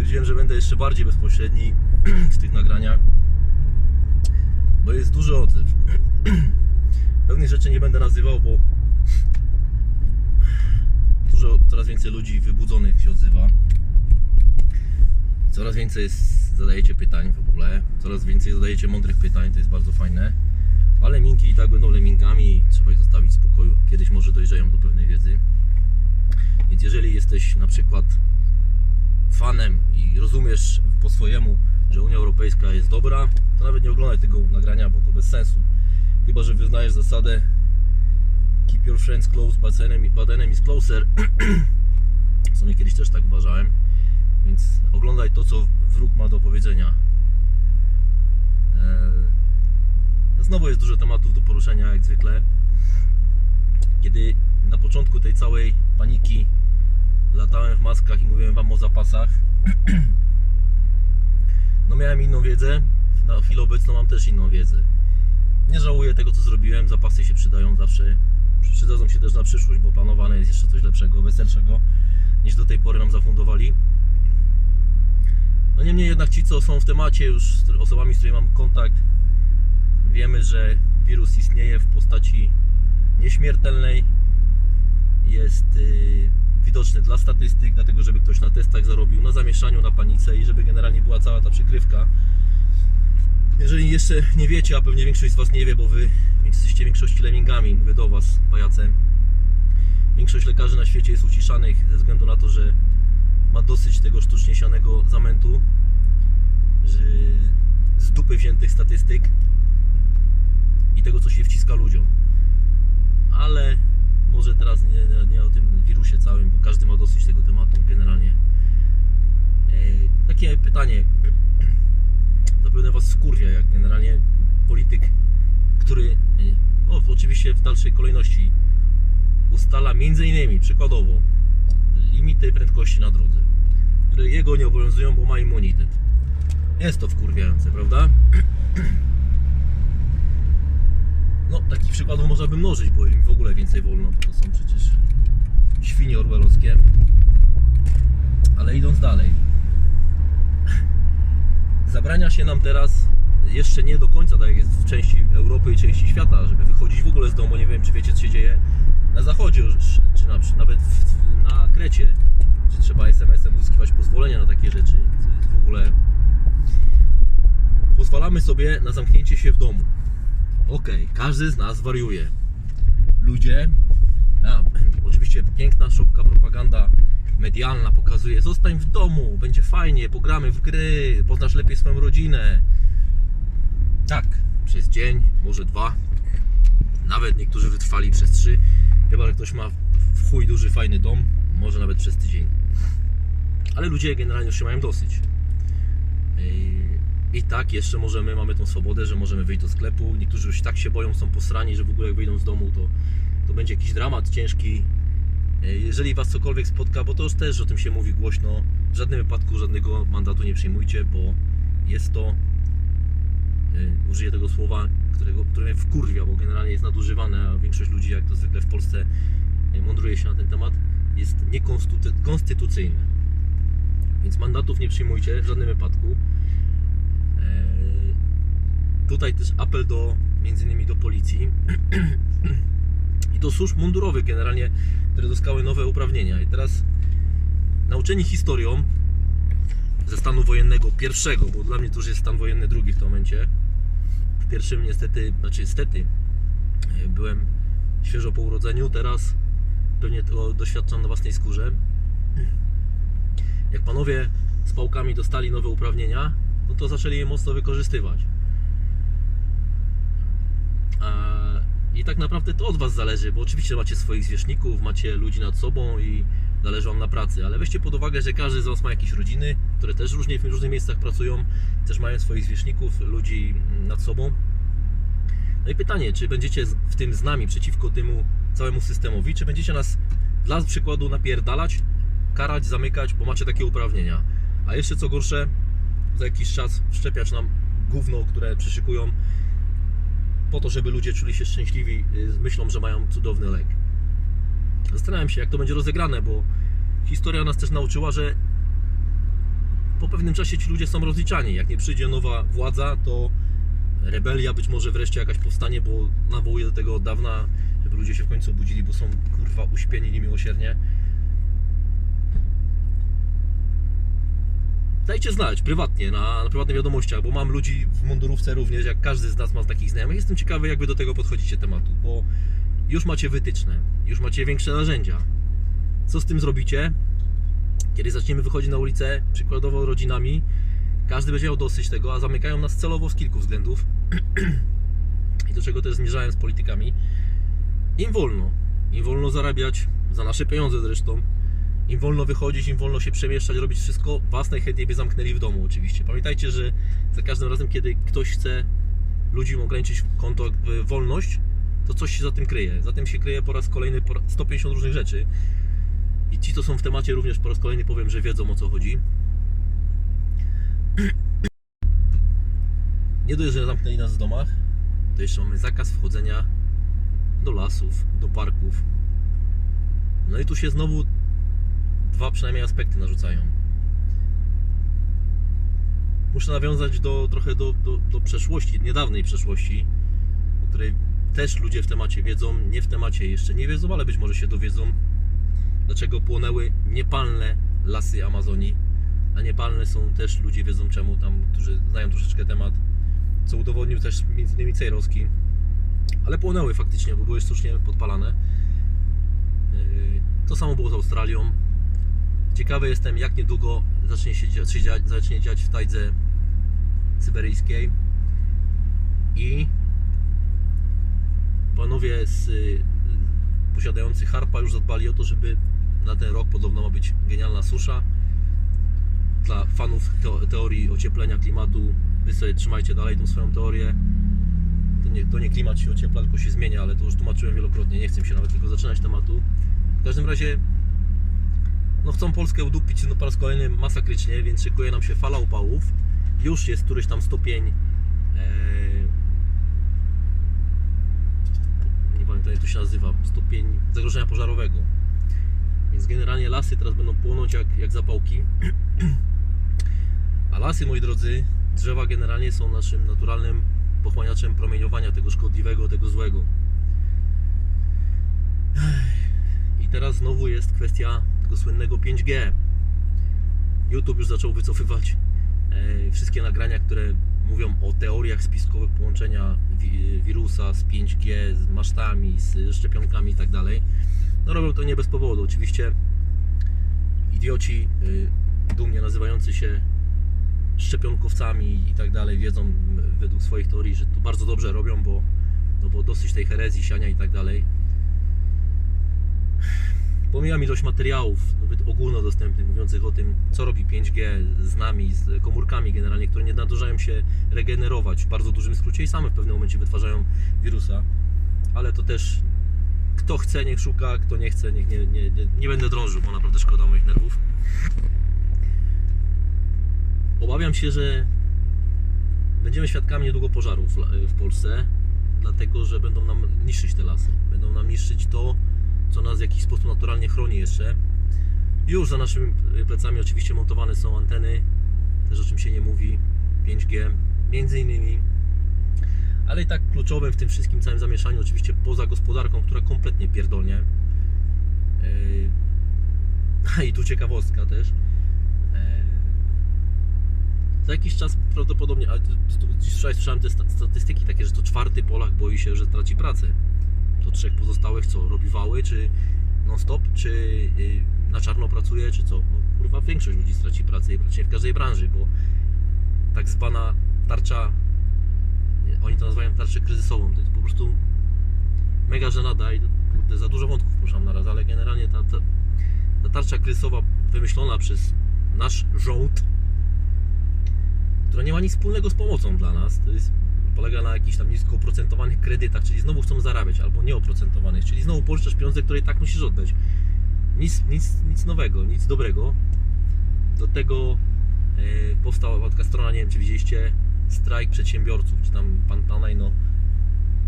stwierdziłem, że będę jeszcze bardziej bezpośredni w tych nagraniach, bo jest duży odzew. Pewnych rzeczy nie będę nazywał, bo dużo, coraz więcej ludzi wybudzonych się odzywa. Coraz więcej jest, zadajecie pytań w ogóle, coraz więcej zadajecie mądrych pytań, to jest bardzo fajne. Ale minki i tak będą lemingami, trzeba ich zostawić w spokoju. Kiedyś może dojrzeją do pewnej wiedzy. Więc jeżeli jesteś na przykład fanem i rozumiesz po swojemu, że Unia Europejska jest dobra, to nawet nie oglądaj tego nagrania, bo to bez sensu. Chyba, że wyznajesz zasadę keep your friends close, but enemy, but enemies closer. W sumie kiedyś też tak uważałem. Więc oglądaj to, co wróg ma do powiedzenia. Eee, Znowu jest dużo tematów do poruszenia, jak zwykle. Kiedy na początku tej całej paniki latałem w maskach i mówiłem Wam o zapasach, no miałem inną wiedzę. Na chwilę obecną mam też inną wiedzę. Nie żałuję tego, co zrobiłem. Zapasy się przydają zawsze. Przydadzą się też na przyszłość, bo planowane jest jeszcze coś lepszego, weselszego niż do tej pory nam zafundowali. No niemniej jednak ci, co są w temacie już osobami, z którymi mam kontakt, wiemy, że wirus istnieje w postaci nieśmiertelnej. Jest yy, widoczny dla statystyk, dlatego żeby ktoś na testach zarobił, na zamieszaniu, na panice i żeby generalnie była cała ta przykrywka. Jeżeli jeszcze nie wiecie, a pewnie większość z Was nie wie, bo Wy jesteście większości lemmingami, mówię do Was, pajacem. Większość lekarzy na świecie jest uciszanych ze względu na to, że ma dosyć tego sztucznie sianego zamętu, że z dupy wziętych statystyk i tego, co się wciska ludziom. Ale może teraz nie, nie, nie o tym wirusie całym, bo każdy ma dosyć tego tematu generalnie. E, takie pytanie, zapewne Was skurwia, jak generalnie polityk, który, e, o, oczywiście w dalszej kolejności, ustala między innymi, przykładowo, limity prędkości na drodze, które jego nie obowiązują, bo ma immunitet. Jest to wkurwiające, prawda? No, takich przykładów można by mnożyć, bo im w ogóle więcej wolno, bo to są przecież świnie orwellowskie. Ale idąc dalej, zabrania się nam teraz jeszcze nie do końca, tak jak jest w części Europy i części świata, żeby wychodzić w ogóle z domu. Nie wiem, czy wiecie, co się dzieje na zachodzie, czy na, nawet w, na Krecie, że trzeba SMS-em uzyskiwać pozwolenia na takie rzeczy, jest w ogóle. Pozwalamy sobie na zamknięcie się w domu. Okej, każdy z nas wariuje. Ludzie, a, oczywiście piękna szopka propaganda medialna pokazuje, zostań w domu, będzie fajnie, pogramy w gry, poznasz lepiej swoją rodzinę. Tak, przez dzień, może dwa, nawet niektórzy wytrwali przez trzy, chyba że ktoś ma w chuj duży, fajny dom, może nawet przez tydzień. Ale ludzie generalnie już się mają dosyć. Yy, I tak jeszcze możemy, mamy tą swobodę, że możemy wyjść do sklepu. Niektórzy już tak się boją, są posrani, że w ogóle jak wyjdą z domu, to, to będzie jakiś dramat ciężki. Yy, Jeżeli Was cokolwiek spotka, bo to już też o tym się mówi głośno, w żadnym wypadku żadnego mandatu nie przyjmujcie, bo jest to, yy, użyję tego słowa, którego, które mnie wkurwia, bo generalnie jest nadużywane, a większość ludzi, jak to zwykle w Polsce, yy, mądruje się na ten temat, jest niekonstytucyjne. Więc mandatów nie przyjmujcie w żadnym wypadku. Eee, Tutaj też apel do między innymi do policji i do służb mundurowych generalnie, które dostały nowe uprawnienia. I teraz nauczeni historią ze stanu wojennego pierwszego, bo dla mnie to już jest stan wojenny drugi w tym momencie. W pierwszym niestety, znaczy niestety, e, byłem świeżo po urodzeniu, teraz pewnie to doświadczam na własnej skórze. Jak panowie z pałkami dostali nowe uprawnienia, no to zaczęli je mocno wykorzystywać. Eee, I tak naprawdę to od Was zależy, bo oczywiście macie swoich zwierzchników, macie ludzi nad sobą i zależy Wam na pracy, ale weźcie pod uwagę, że każdy z Was ma jakieś rodziny, które też różnie w różnych miejscach pracują, też mają swoich zwierzchników, ludzi nad sobą. No i pytanie, czy będziecie w tym z nami przeciwko temu całemu systemowi, czy będziecie nas dla przykładu napierdalać, karać, zamykać, bo macie takie uprawnienia. A jeszcze co gorsze, za jakiś czas wszczepiać nam gówno, które przyszykują po to, żeby ludzie czuli się szczęśliwi y, z myślą, że mają cudowny lek. Zastanawiam się, jak to będzie rozegrane, bo historia nas też nauczyła, że po pewnym czasie ci ludzie są rozliczani. Jak nie przyjdzie nowa władza, to rebelia, być może wreszcie jakaś powstanie, bo nawołuję do tego od dawna, żeby ludzie się w końcu obudzili, bo są kurwa uśpieni niemiłosiernie. Dajcie znać prywatnie, na, na prywatnych wiadomościach, bo mam ludzi w mundurówce również, jak każdy z nas ma takich znajomych. Jestem ciekawy, jak wy do tego podchodzicie tematu, bo już macie wytyczne, już macie większe narzędzia. Co z tym zrobicie? Kiedy zaczniemy wychodzić na ulicę, przykładowo rodzinami, każdy będzie miał dosyć tego, a zamykają nas celowo z kilku względów. I do czego też zmierzałem z politykami. Im wolno, im wolno zarabiać, za nasze pieniądze zresztą, im wolno wychodzić, im wolno się przemieszczać, robić wszystko, was najchętniej by zamknęli w domu oczywiście. Pamiętajcie, że za każdym razem, kiedy ktoś chce ludziom ograniczyć konto, wolność, to coś się za tym kryje. Za tym się kryje po raz kolejny po raz 150 różnych rzeczy. I ci, co są w temacie, również po raz kolejny powiem, że wiedzą o co chodzi. Nie dość, że zamknęli nas w domach, to jeszcze mamy zakaz wchodzenia do lasów, do parków. No i tu się znowu dwa przynajmniej aspekty narzucają. Muszę nawiązać do, trochę do, do, do przeszłości, niedawnej przeszłości, o której też ludzie w temacie wiedzą, nie w temacie jeszcze nie wiedzą, ale być może się dowiedzą, dlaczego płonęły niepalne lasy Amazonii. A niepalne są też, ludzie wiedzą czemu, tam, którzy znają troszeczkę temat, co udowodnił też innymi Cejrowski. Ale płonęły faktycznie, bo były sztucznie podpalane. Yy, To samo było z Australią. Ciekawy jestem, jak niedługo zacznie się dziać, się dziać, zacznie dziać w tajdze syberyjskiej. I panowie z, y, posiadający harpa już zadbali o to, żeby na ten rok podobno ma być genialna susza. Dla fanów teo- teorii ocieplenia klimatu, wy sobie trzymajcie dalej tą swoją teorię. To nie, to nie klimat się ociepla, tylko się zmienia, ale to już tłumaczyłem wielokrotnie, nie chcę się nawet tylko zaczynać tematu. W każdym razie no chcą Polskę udupić no po raz kolejny masakrycznie, więc szykuje nam się fala upałów. Już jest któryś tam stopień e, nie pamiętam jak to się nazywa, stopień zagrożenia pożarowego. Więc generalnie lasy teraz będą płonąć jak, jak zapałki. A lasy, moi drodzy, drzewa generalnie są naszym naturalnym pochłaniaczem promieniowania tego szkodliwego, tego złego. I teraz znowu jest kwestia tego słynnego 5G. YouTube już zaczął wycofywać e, wszystkie nagrania, które mówią o teoriach spiskowych połączenia wi- wirusa z 5G, z masztami, z szczepionkami i tak. No robią to nie bez powodu. Oczywiście idioci y, dumnie nazywający się szczepionkowcami i tak dalej wiedzą według swoich teorii, że to bardzo dobrze robią, bo, no bo dosyć tej herezji, siania i tak dalej. Pomijam ilość materiałów, nawet ogólnodostępnych, mówiących o tym, co robi 5G z nami, z komórkami generalnie, które nie nadążają się regenerować w bardzo dużym skrócie i same w pewnym momencie wytwarzają wirusa. Ale to też kto chce, niech szuka, kto nie chce, niech nie, nie, nie, nie będę drążył, bo naprawdę szkoda moich nerwów. Obawiam się, że będziemy świadkami niedługo pożarów w- Polsce, dlatego że będą nam niszczyć te lasy. Będą nam niszczyć to, co nas w jakiś sposób naturalnie chroni jeszcze. Już za naszymi plecami oczywiście montowane są anteny, też o czym się nie mówi, 5G, między innymi. Ale i tak kluczowym w tym wszystkim całym zamieszaniu, oczywiście poza gospodarką, która kompletnie pierdolnie. A i tu ciekawostka też. Yy, Za jakiś czas prawdopodobnie, ale wczoraj słyszałem te sta- statystyki takie, że to czwarty Polak boi się, że straci pracę. To trzech pozostałych co, robi wały, czy non-stop, czy yy, na czarno pracuje, czy co? No kurwa, większość ludzi straci pracę i praktycznie w każdej branży, bo tak zwana tarcza, oni to nazywają tarczę kryzysową, to jest po prostu mega żenada i kurde, za dużo wątków poruszam na raz, ale generalnie ta, ta, ta tarcza kryzysowa wymyślona przez nasz rząd, która nie ma nic wspólnego z pomocą dla nas, to jest, polega na jakichś tam nisko oprocentowanych kredytach, czyli znowu chcą zarabiać, albo nieoprocentowanych, czyli znowu pożyczasz pieniądze, które i tak musisz oddać. Nic, nic, nic nowego, nic dobrego. Do tego e, powstała taka strona, nie wiem czy widzieliście, strajk przedsiębiorców, czy tam pan Panajno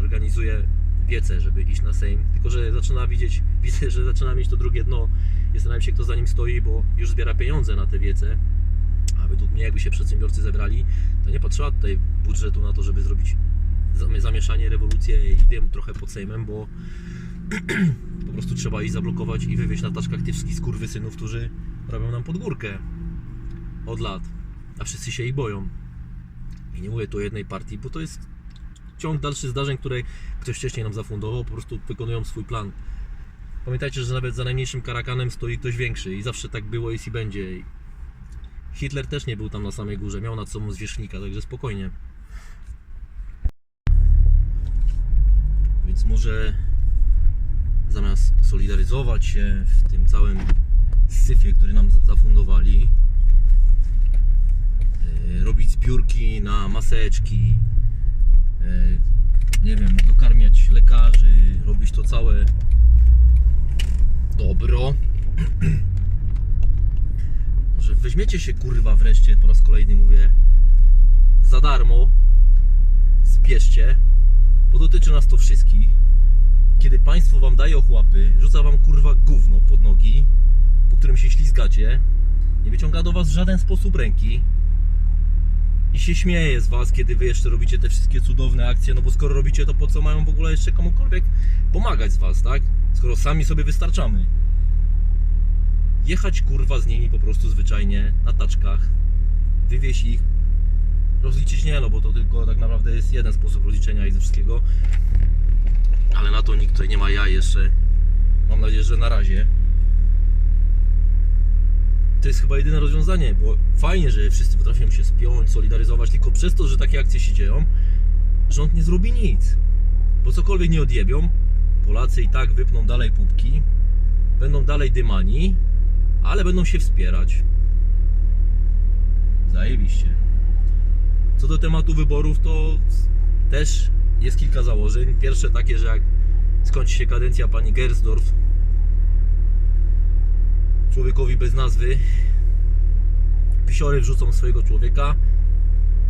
organizuje wiece, żeby iść na Sejm, tylko że zaczyna widzieć, widzę, że zaczyna mieć to drugie dno, zastanawiam się kto za nim stoi, bo już zbiera pieniądze na te wiece A według mnie, jakby się przedsiębiorcy zebrali, to nie potrzeba tutaj budżetu na to, żeby zrobić zam- zamieszanie, rewolucję i dym trochę pod Sejmem, bo po prostu trzeba ich zablokować i wywieźć na taczkach tych wszystkich skurwysynów, którzy robią nam pod górkę od lat, a wszyscy się ich boją. I nie mówię tu o jednej partii, bo to jest ciąg dalszy zdarzeń, które ktoś wcześniej nam zafundował, po prostu wykonują swój plan. Pamiętajcie, że nawet za najmniejszym karakanem stoi ktoś większy i zawsze tak było jest i będzie. Hitler też nie był tam na samej górze, miał nad sobą zwierzchnika, także spokojnie. Więc może zamiast solidaryzować się w tym całym syfie, który nam za- zafundowali, yy, robić zbiórki na maseczki, yy, nie wiem, dokarmiać lekarzy, robić to całe dobro. Weźmiecie się kurwa wreszcie, po raz kolejny mówię, za darmo, zbierzcie, bo dotyczy nas to wszystkich. Kiedy państwo wam daje ochłapy, rzuca wam kurwa gówno pod nogi, po którym się ślizgacie, nie wyciąga do was w żaden sposób ręki i się śmieje z was, kiedy wy jeszcze robicie te wszystkie cudowne akcje, no bo skoro robicie to, po co mają w ogóle jeszcze komukolwiek pomagać z was, tak? Skoro sami sobie wystarczamy. Jechać kurwa z nimi po prostu zwyczajnie na taczkach, wywieźć ich, rozliczyć nie, no bo to tylko tak naprawdę jest jeden sposób rozliczenia i ze wszystkiego. Ale na to nikt tutaj nie ma ja jeszcze. Mam nadzieję, że na razie. To jest chyba jedyne rozwiązanie, bo fajnie, że wszyscy potrafią się spiąć, solidaryzować, tylko przez to, że takie akcje się dzieją, rząd nie zrobi nic. Bo cokolwiek nie odjebią, Polacy i tak wypną dalej pupki, będą dalej dymani, ale będą się wspierać. Zajebiście. Co do tematu wyborów, to też jest kilka założeń. Pierwsze takie, że jak skończy się kadencja pani Gersdorf, człowiekowi bez nazwy, pisiory wrzucą swojego człowieka,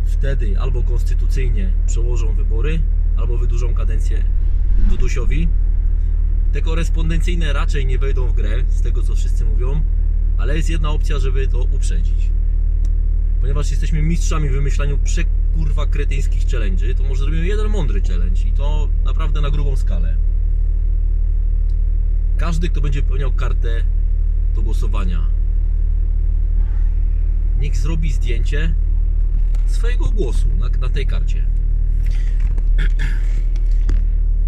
wtedy albo konstytucyjnie przełożą wybory, albo wydłużą kadencję Dudusiowi. Te korespondencyjne raczej nie wejdą w grę, z tego co wszyscy mówią, ale jest jedna opcja, żeby to uprzedzić. Ponieważ jesteśmy mistrzami w wymyślaniu przekurwa kretyńskich challenge'y, to może zrobimy jeden mądry challenge i to naprawdę na grubą skalę. Każdy, kto będzie wypełniał kartę do głosowania, niech zrobi zdjęcie swojego głosu na, na tej karcie.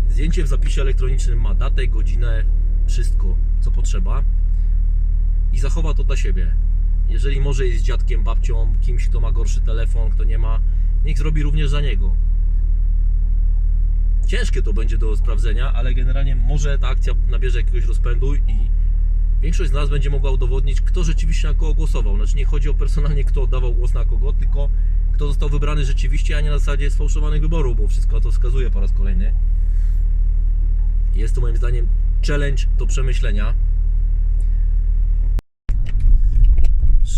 Zdjęcie w zapisie elektronicznym ma datę, godzinę, wszystko co potrzeba zachowa to dla siebie. Jeżeli może jest dziadkiem, babcią, kimś, kto ma gorszy telefon, kto nie ma, niech zrobi również za niego. Ciężkie to będzie do sprawdzenia, ale generalnie może ta akcja nabierze jakiegoś rozpędu i większość z nas będzie mogła udowodnić, kto rzeczywiście na kogo głosował. Znaczy nie chodzi o personalnie, kto oddawał głos na kogo, tylko kto został wybrany rzeczywiście, a nie na zasadzie sfałszowanych wyborów, bo wszystko to wskazuje po raz kolejny. Jest to moim zdaniem challenge do przemyślenia.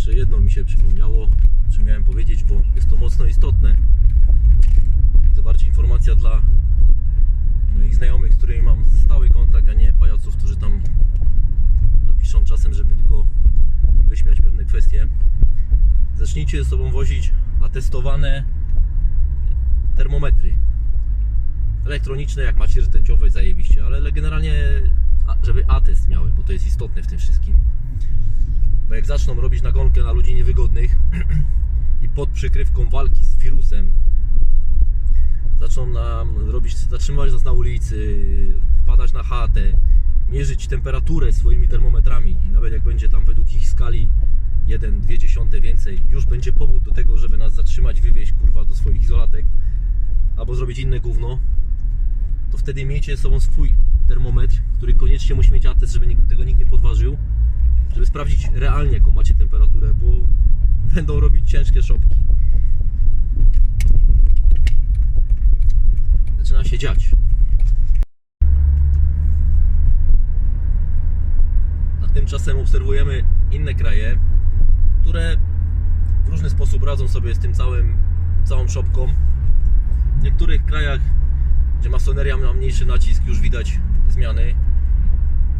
Jeszcze jedno mi się przypomniało, czy miałem powiedzieć, bo jest to mocno istotne. I to bardziej informacja dla moich znajomych, z którymi mam stały kontakt, a nie pajaców, którzy tam napiszą czasem, żeby tylko wyśmiać pewne kwestie. Zacznijcie ze sobą wozić atestowane termometry. Elektroniczne, jak macie rtęciowe, zajebiście, ale generalnie, żeby atest miały, bo to jest istotne w tym wszystkim. Bo jak zaczną robić nagonkę na ludzi niewygodnych i pod przykrywką walki z wirusem zaczną nam robić, zatrzymywać nas na ulicy, wpadać na chatę, mierzyć temperaturę swoimi termometrami i nawet jak będzie tam według ich skali 1, 2 dziesiąte więcej, już będzie powód do tego, żeby nas zatrzymać, wywieźć kurwa do swoich izolatek albo zrobić inne gówno, to wtedy miejcie ze sobą swój termometr, który koniecznie musi mieć atest, żeby tego nikt nie podważył, żeby sprawdzić realnie jaką macie temperaturę, bo będą robić ciężkie szopki. Zaczyna się dziać. A tymczasem obserwujemy inne kraje, które w różny sposób radzą sobie z tym całym, całą szopką. W niektórych krajach, gdzie masoneria ma mniejszy nacisk, już widać zmiany,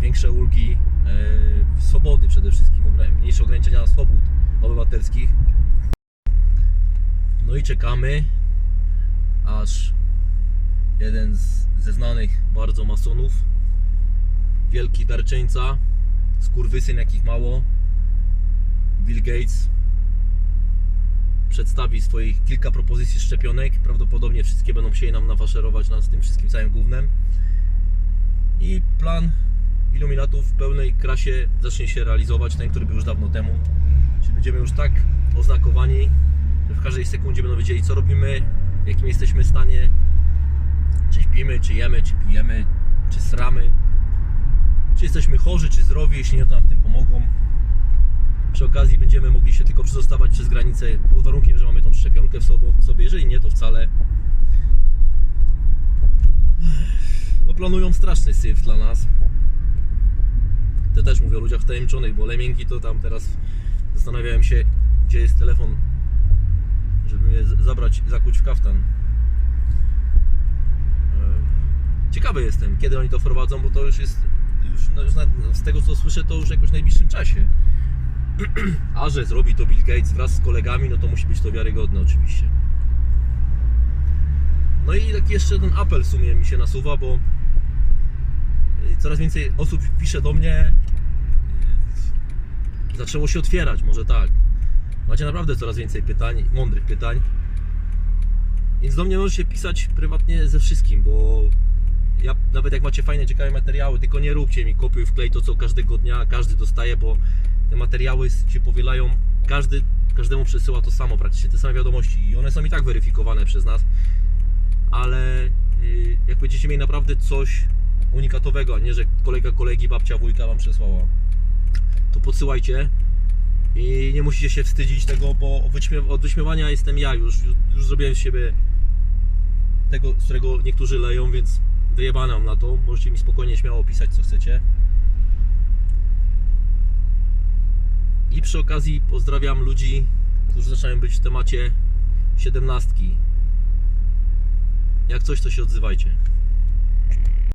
większe ulgi, e, swobody przede wszystkim, mniejsze ograniczenia swobód obywatelskich. No i czekamy, aż jeden z, ze znanych bardzo masonów, wielki darczyńca, skurwysyn jakich mało, Bill Gates, przedstawi swoich kilka propozycji szczepionek. Prawdopodobnie wszystkie będą chcieli nam nafaszerować nas tym wszystkim całym gównem. I plan iluminatów w pełnej krasie zacznie się realizować, ten, który był już dawno temu. Czyli będziemy już tak oznakowani, że w każdej sekundzie będą wiedzieli, co robimy, w jakim jesteśmy stanie, czy śpimy, czy jemy, czy pijemy, czy sramy, czy jesteśmy chorzy, czy zdrowi, jeśli nie, to nam w tym pomogą. Przy okazji będziemy mogli się tylko przedostawać przez granicę pod warunkiem, że mamy tą szczepionkę w sobie, jeżeli nie, to wcale. No planują straszny syf dla nas. To też mówię o ludziach wtajemniczonych, bo lemięgi to tam teraz zastanawiałem się, gdzie jest telefon, żeby z- zabrać, zakuć w kaftan. E, Ciekawy jestem, kiedy oni to wprowadzą, bo to już jest, już, no, już na, z tego co słyszę, to już jakoś w najbliższym czasie. A że zrobi to Bill Gates wraz z kolegami, no to musi być to wiarygodne oczywiście. No i taki jeszcze ten apel w sumie mi się nasuwa, bo coraz więcej osób pisze do mnie. y, Zaczęło się otwierać, może tak. Macie naprawdę coraz więcej pytań, mądrych pytań. Więc do mnie możecie pisać prywatnie ze wszystkim, bo ja nawet jak macie fajne, ciekawe materiały, tylko nie róbcie mi kopiuj wklej to co każdego dnia każdy dostaje, bo te materiały się powielają, każdy każdemu przesyła to samo praktycznie, te same wiadomości i one są i tak weryfikowane przez nas, ale yy, jak będziecie mieli naprawdę coś unikatowego, a nie, że kolega kolegi, babcia, wujka wam przesłała, to podsyłajcie i nie musicie się wstydzić tego, bo od wyśmiewania jestem ja już, już zrobiłem z siebie tego, z którego niektórzy leją, więc wyjebane mam na to. Możecie mi spokojnie, śmiało pisać, co chcecie. I przy okazji pozdrawiam ludzi, którzy zaczynają być w temacie siedemnastki. Jak coś, to się odzywajcie.